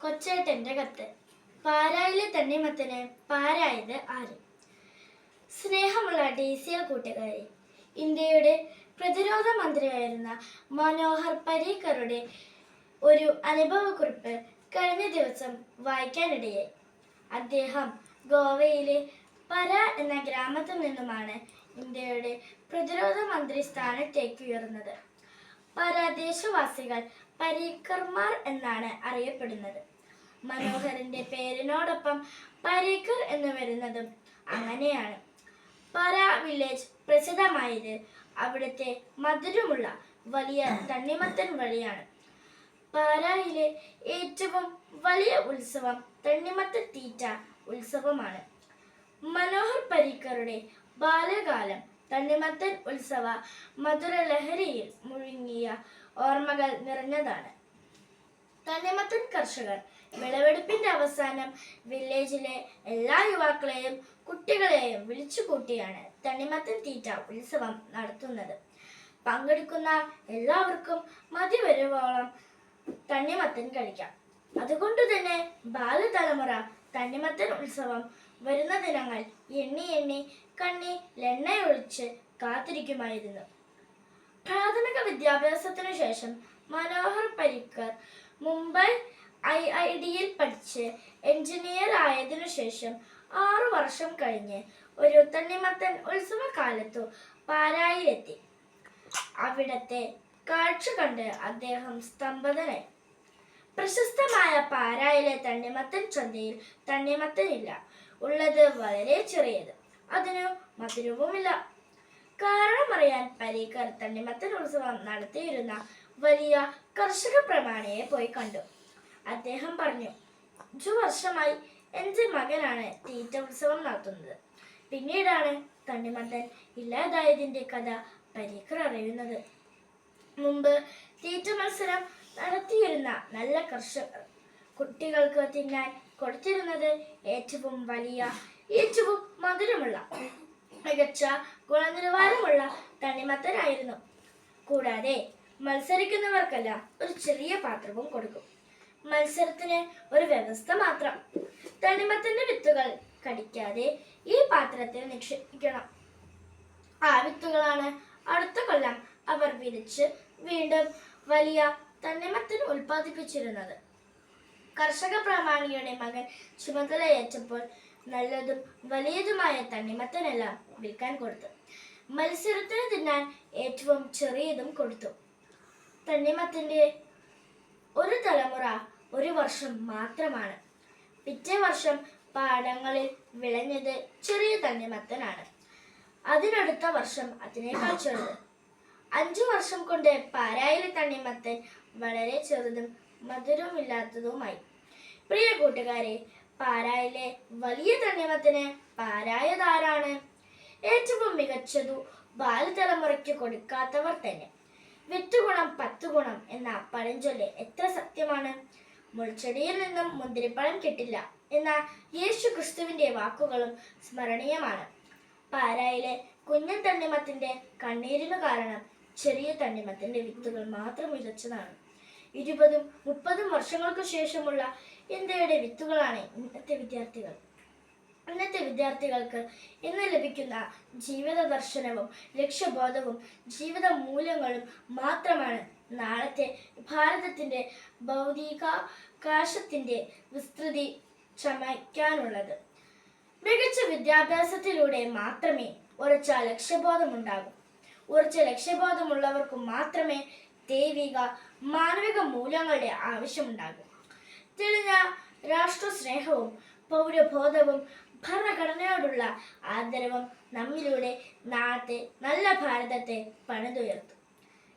കൊച്ചേട്ടന്റെ കത്ത്. പാരായിലെ തണ്ണിമത്തന് പാരായത് ആര്? സ്നേഹമുള്ള ഡി സി എൽ കൂട്ടുകാരെ ഇന്ത്യയുടെ പ്രതിരോധ മന്ത്രിയായിരുന്ന മനോഹർ പരീക്കറുടെ ഒരു അനുഭവക്കുറിപ്പ് കഴിഞ്ഞ ദിവസം വായിക്കാനിടയായി. അദ്ദേഹം ഗോവയിലെ പര എന്ന ഗ്രാമത്തിൽ നിന്നുമാണ് ഇന്ത്യയുടെ പ്രതിരോധ മന്ത്രി സ്ഥാനത്തേക്ക് ഉയർന്നത്. പരദേശവാസികൾ പരീക്കർമാർ എന്നാണ് അറിയപ്പെടുന്നത്. മനോഹരന്റെ പേരിനോടൊപ്പം പരീക്കർ എന്ന് വരുന്നതും അങ്ങനെയാണ്. പര വില്ലേജ് പ്രസിദ്ധമായത് അവിടുത്തെ മധുരമുള്ള വലിയ തണ്ണിമത്തൻ വഴിയാണ്. പാലായിലെ ഏറ്റവും വലിയ ഉത്സവം തണ്ണിമത്തൻ തീറ്റ ഉത്സവമാണ്. മനോഹർ പരീക്കറുടെ ബാലകാലം തണ്ണിമത്തൻ ഉത്സവ മധുരലഹരിയിൽ മുഴുങ്ങിയ ഓർമ്മകൾ നിറഞ്ഞതാണ്. തണ്ണിമത്തൻ കർഷകർ വിളവെടുപ്പിന്റെ അവസാനം വില്ലേജിലെ എല്ലാ യുവാക്കളെയും കുട്ടികളെയും വിളിച്ചുകൂട്ടിയാണ് തണ്ണിമത്തൻ തീറ്റ ഉത്സവം നടത്തുന്നത്. പങ്കെടുക്കുന്ന എല്ലാവർക്കും മതി വരുവോളം തണ്ണിമത്തൻ കഴിക്കാം. അതുകൊണ്ട് തന്നെ ബാലതലമുറ തണ്ണിമത്തൻ ഉത്സവം വരുന്ന ദിനങ്ങൾ എണ്ണി എണ്ണി കണ്ണി ലെണ്ണയൊഴിച്ച് കാത്തിരിക്കുമായിരുന്നു. പ്രാഥമിക വിദ്യാഭ്യാസത്തിനു ശേഷം മനോഹർ പരീക്കർ മുംബൈ ഐ ഐ ഡിയിൽ പഠിച്ച് എഞ്ചിനീയർ ആയതിനു ശേഷം ആറു വർഷം കഴിഞ്ഞ് ഒരു തണ്ണിമത്തൻ ഉത്സവകാലത്തു പാരായിലെത്തി അവിടത്തെ കാഴ്ച കണ്ട് അദ്ദേഹം സ്തംഭതനായി. പ്രശസ്തമായ പാരായിലെ തണ്ണിമത്തൻ ചന്തയിൽ തണ്ണിമത്തനില്ല ഉള്ളത് വളരെ ചെറിയത്. അതിന് മധുരവുമില്ല. അറിയാൻ പരീക്കർ ഉത്സവം നടത്തിയിരുന്ന വലിയ കർഷക പ്രമാണിയെ പോയി കണ്ടു. അദ്ദേഹം പറഞ്ഞു അഞ്ചു വർഷമായി എന്റെ മകനാണ് തീറ്റ ഉത്സവം നടത്തുന്നത്. പിന്നീടാണ് തണ്ണിമത്തൻ ഇല്ലാതായതിന്റെ കഥ പരീക്കർ അറിയുന്നത്. മുമ്പ് തീറ്റ മത്സരം നടത്തിയിരുന്ന നല്ല കർഷകർ കുട്ടികൾക്ക് തിന്നാൻ കൊടുത്തിരുന്നത് ഏറ്റവും വലിയ ഏറ്റവും മധുരമുള്ള മികച്ച ഗുണനിലവാരമുള്ള തണ്ണിമത്തനായിരുന്നു കൂടാതെ മത്സരിക്കുന്നവർക്കല്ല ഒരു ചെറിയ പാത്രവും കൊടുക്കും. മത്സരത്തിന് ഒരു വ്യവസ്ഥ മാത്രം. തണ്ണിമത്തന്റെ വിത്തുകൾ കടിക്കാതെ ഈ പാത്രത്തിൽ നിക്ഷേപിക്കണം. ആ വിത്തുകളാണ് അടുത്ത കൊല്ലം അവർ വിരിച്ച് വീണ്ടും വലിയ തണ്ണിമത്തൻ ഉൽപ്പാദിപ്പിച്ചിരുന്നത്. കർഷക പ്രമാണിയുടെ മകൻ ചുമതലയേറ്റപ്പോൾ നല്ലതും വലിയതുമായ തണ്ണിമത്തനെല്ലാം വിൽക്കാൻ കൊടുത്തു. മത്സരത്തിന് തിന്നാൻ ഏറ്റവും ചെറിയതും കൊടുത്തു. തണ്ണിമത്തിന്റെ ഒരു തലമുറ ഒരു വർഷം മാത്രമാണ്. പിറ്റേ വർഷം പാടങ്ങളിൽ വിളഞ്ഞത് ചെറിയ തണ്ണിമത്തനാണ് അതിനടുത്ത വർഷം അതിനേക്കാൾ ചെറുത്. അഞ്ചു വർഷം കൊണ്ട് പാരായിലെ തണ്ണിമത്തൻ വളരെ ചെറുതും മധുരമില്ലാത്തതുമായി പ്രിയ കൂട്ടുകാരെ പാരായിലെ വലിയ തണ്ണിമത്തന് പാരായതാരാണ്? ഏറ്റവും മികച്ചതു ബാലതലമുറയ്ക്ക് കൊടുക്കാത്തവർ തന്നെ. വിത്ത് ഗുണം പത്ത് ഗുണം എന്ന പഴഞ്ചൊല്ല് എത്ര സത്യമാണ്? മുൾച്ചെടിയിൽ നിന്നും മുന്തിരിപ്പഴം കിട്ടില്ല എന്ന യേശു ക്രിസ്തുവിന്റെ വാക്കുകളും സ്മരണീയമാണ്. പാരായിലെ കുഞ്ഞൻ തണ്ണിമത്തിന്റെ കണ്ണീരിനു കാരണം ചെറിയ തണ്ണിമത്തിന്റെ വിത്തുകൾ മാത്രം വിതച്ചതാണ്. ഇരുപതും മുപ്പതും വർഷങ്ങൾക്ക് ശേഷമുള്ള ഇന്ത്യയുടെ വിത്തുകളാണ് ഇന്നത്തെ വിദ്യാർത്ഥികൾ. ഇന്നത്തെ വിദ്യാർത്ഥികൾക്ക് ഇന്ന് ലഭിക്കുന്ന ജീവിത ദർശനവും ലക്ഷ്യബോധവും ജീവിത മൂല്യങ്ങളും മാത്രമാണ് നാളത്തെ ഭാരതത്തിന്റെ ഭൗതികാകാശത്തിന്റെ വിസ്തൃതി ചമയ്ക്കാനുള്ളത്. മികച്ച വിദ്യാഭ്യാസത്തിലൂടെ മാത്രമേ ഉറച്ച ലക്ഷ്യബോധമുണ്ടാകൂ. ഉറച്ച ലക്ഷ്യബോധമുള്ളവർക്ക് മാത്രമേ ദൈവിക മാനവിക മൂല്യങ്ങളുടെ ആവശ്യമുണ്ടാകൂ. തെളിഞ്ഞ രാഷ്ട്രസ്നേഹവും പൗരബോധവും ഭരണഘടനയോടുള്ള ആദരവും നമ്മിലൂടെ നാളത്തെ നല്ല ഭാരതത്തെ പണിതുയർത്തും.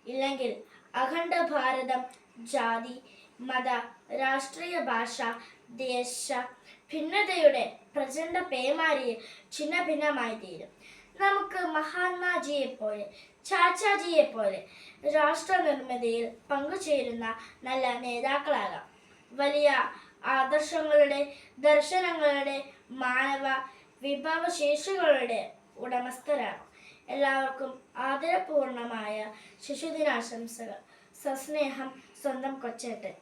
ഇല്ലെങ്കിൽ അഖണ്ഡ ഭാരതം ജാതി മത രാഷ്ട്രീയ ഭാഷ ദേശ ഭിന്നതയുടെ പ്രചണ്ഡ പേമാരിയിൽ ഛിന്ന ഭിന്നമായി തീരും. നമുക്ക് മഹാത്മാജിയെ പോലെ ചാച്ചാജിയെ പോലെ രാഷ്ട്ര നിർമ്മിതിയിൽ പങ്കുചേരുന്ന നല്ല നേതാക്കളാകാം. വലിയ ആദർശങ്ങളുടെ ദർശനങ്ങളുടെ മാനവ വിഭവശേഷികളുടെ ഉടമസ്ഥരാണ്. എല്ലാവർക്കും ആദരപൂർണമായ ശിശുദിനാശംസകൾ. സസ്നേഹം സ്വന്തം കൊച്ചേട്ടൻ.